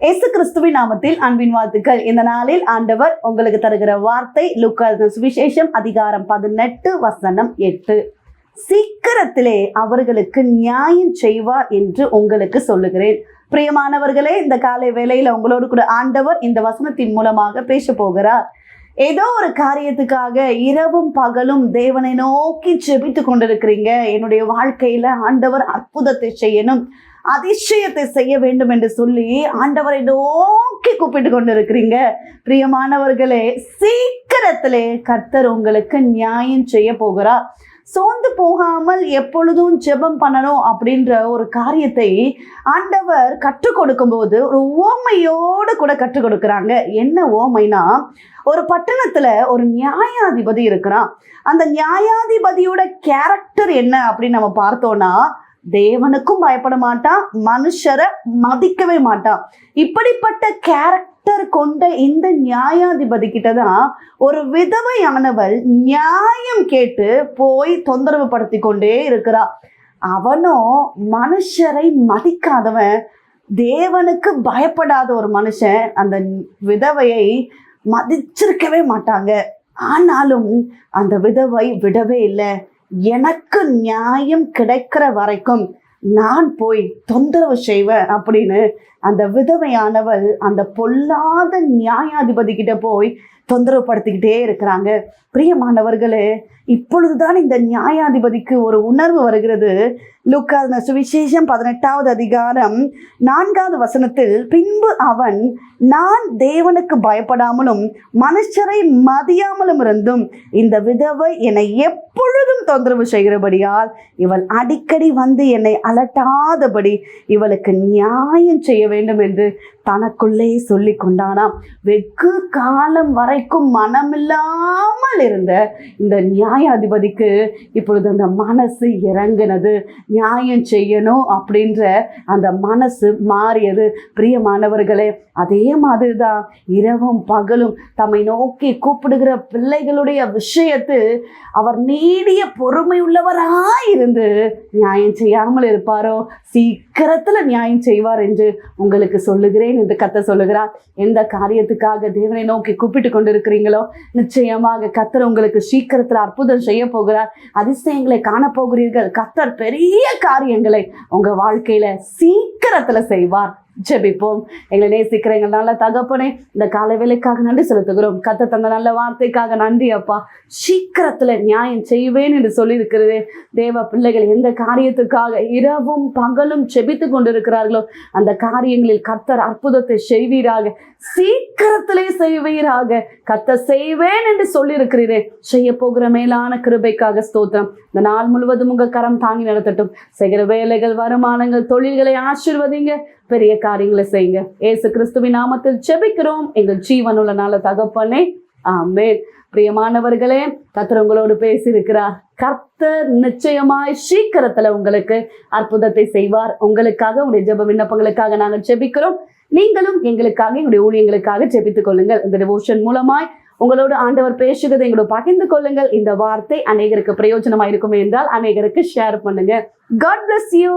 இயேசு கிறிஸ்துவின் நாமத்தில் அன்பின் வாழ்த்துக்கள். இந்த நாளில் ஆண்டவர் உங்களுக்கு தருகிற வார்த்தை லுக்காஸ் சுவிசேஷம் அதிகாரம் பதினெட்டு வசனம் எட்டு. சீக்கிரத்திலே அவர்களுக்கு நியாயம் செய்வார் என்று உங்களுக்கு சொல்லுகிறேன். பிரியமானவர்களே இந்த காலை வேளையில உங்களோடு கூட ஆண்டவர் இந்த வசனத்தின் மூலமாக பேச போகிறார். ஏதோ ஒரு காரியத்துக்காக இரவும் பகலும் தேவனை நோக்கி செபித்து கொண்டிருக்கிறீங்க. என்னுடைய வாழ்க்கையில ஆண்டவர் அற்புதத்தை செய்யணும். அதிசயத்தை செய்ய வேண்டும் என்று சொல்லி ஆண்டவரை நோக்கி கூப்பிட்டு கொண்டிருக்கிறீங்க. பிரியமானவர்களே சீக்கிரத்திலே கர்த்தர் உங்களுக்கு நியாயம் செய்ய போகிறார். சோர்ந்து போகாமல் எப்பொழுதும் ஜெபம் பண்ணணும் அப்படின்ற ஒரு காரியத்தை ஆண்டவர் கற்றுக் கொடுக்கும்போது ஒரு ஓமையோடு கூட கற்றுக் கொடுக்குறாங்க. என்ன ஓமைனா ஒரு பட்டணத்துல ஒரு நியாயாதிபதி இருக்கிறான். அந்த நியாயாதிபதியோட கேரக்டர் என்ன அப்படின்னு நம்ம பார்த்தோம்னா தேவனுக்கும் பயப்பட மாட்டான் மனுஷரை மதிக்கவே மாட்டான். இப்படிப்பட்ட கேரக்டர் கொண்ட இந்த நியாயாதிபதி கிட்டதான் ஒரு விதவையானவள் நியாயம் கேட்டு போய் தொந்தரவு படுத்தி கொண்டே இருக்கிறா. அவனும் மனுஷரை மதிக்காதவன் தேவனுக்கு பயப்படாத ஒரு மனுஷன் அந்த விதவையை மதிச்சிருக்கவே மாட்டாங்க. ஆனாலும் அந்த விதவை விடவே இல்லை. எனக்கு நியாயம் கிடைக்கிற வரைக்கும் நான் போய் தொந்தரவு செய்வேன் அப்படின்னு அந்த விதவையானவள் அந்த பொல்லாத நியாயாதிபதி கிட்ட போய் தொந்தரவு படுத்திக்கிட்டே இருக்கிறாங்க. பிரியமானவர்களே இப்பொழுதுதான் இந்த நியாயாதிபதிக்கு ஒரு உணர்வு வருகிறது. லுக்கா சுவிசேஷம் பதினெட்டாவது அதிகாரம் நான்காவது வசனத்தில் பின்பு அவன் நான் தேவனுக்கு பயப்படாமலும் மனுஷரை மதியாமலும் இருந்தும் இந்த விதவை என்னை எப்பொழுதும் தொந்தரவு செய்கிறபடியால் இவள் அடிக்கடி வந்து என்னை அலட்டாதபடி இவளுக்கு நியாயம் செய்ய வேண்டும் என்று தனக்குள்ளே சொல்லி கொண்டானாம். வெகு காலம் வரைக்கும் மனமில்லாமல் இருந்த இந்த நியாயாதிபதிக்கு இப்பொழுது அந்த மனசு இறங்குனது. நியாயம் செய்யணும் அப்படின்ற அந்த மனசு மாறியது. பிரியமானவர்களே அதே மாதிரி தான் இரவும் பகலும் தம்மை நோக்கி கூப்பிடுகிற பிள்ளைகளுடைய விஷயத்தில் அவர் நீடிய பொறுமை உள்ளவராய் இருந்து நியாயம் செய்யாமல் இருப்பாரோ? சீக்கிரத்தில் நியாயம் செய்வார் என்று உங்களுக்கு சொல்லுகிறேன் என்று கத்த சொல்லுகிறார். எந்த காரியத்துக்காக தேவனை நோக்கி கூப்பிட்டு கொண்டிருக்கிறீங்களோ நிச்சயமாக கத்தர் உங்களுக்கு சீக்கிரத்தில் அற்புதம் செய்ய போகிறார். அதிசயங்களை காணப்போகிறீர்கள் கத்தர் பெரிய காரியங்களை உங்க வாழ்க்கையில சீக்கிரத்துல செய்வார். ஜெபிப்போம். எங்களை நேசிக்கிற எங்கள் நல்ல தகப்பனே இந்த காலை வேலைக்காக நன்றி செலுத்துகிறோம். கத்த தந்த நல்ல வார்த்தைக்காக நன்றி அப்பா. சீக்கிரத்துல நியாயம் செய்வேன் என்று சொல்லியிருக்கிறது. தேவ பிள்ளைகள் எந்த காரியத்துக்காக இரவும் பகலும் செபித்து கொண்டிருக்கிறார்களோ அந்த காரியங்களில் கர்த்தர் அற்புதத்தை செய்வீராக. சீக்கிரத்திலே செய்வீராக. கத்த செய்வேன் என்று சொல்லியிருக்கிறீரே செய்ய போகிற மேலான கிருபைக்காக ஸ்தோத்திரம். இந்த நாள் முழுவதும் உங்க கரம் தாங்கி நடத்தட்டும். செய்கிற வேலைகள் வருமானங்கள் தொழில்களை ஆசிர்வதிங்க. பெரிய காரியங்களை செய்யுங்க. ஏசு கிறிஸ்துவின் நாமத்தில் செபிக்கிறோம் எங்கள் ஜீவனுள்ள நாள தகப்பனே ஆமேன். பிரியமானவர்களே கர்த்தர் உங்களோடு பேசியிருக்கிறார். கர்த்தர் நிச்சயமாய் சீக்கிரத்துல உங்களுக்கு அற்புதத்தை செய்வார். உங்களுக்காக உடைய ஜெப விண்ணப்பங்களுக்காக நாங்கள் ஜெபிக்கிறோம். நீங்களும் எங்களுக்காக எங்களுடைய ஊழியங்களுக்காக ஜெபித்துக் கொள்ளுங்கள். இந்த டிவோஷன் மூலமாய் உங்களோடு ஆண்டவர் பேசுகிறதை எங்களோட பகிர்ந்து கொள்ளுங்கள். இந்த வார்த்தை அநேகருக்கு பிரயோஜனமா இருக்கும் என்றால் அநேகருக்கு ஷேர் பண்ணுங்க. God bless you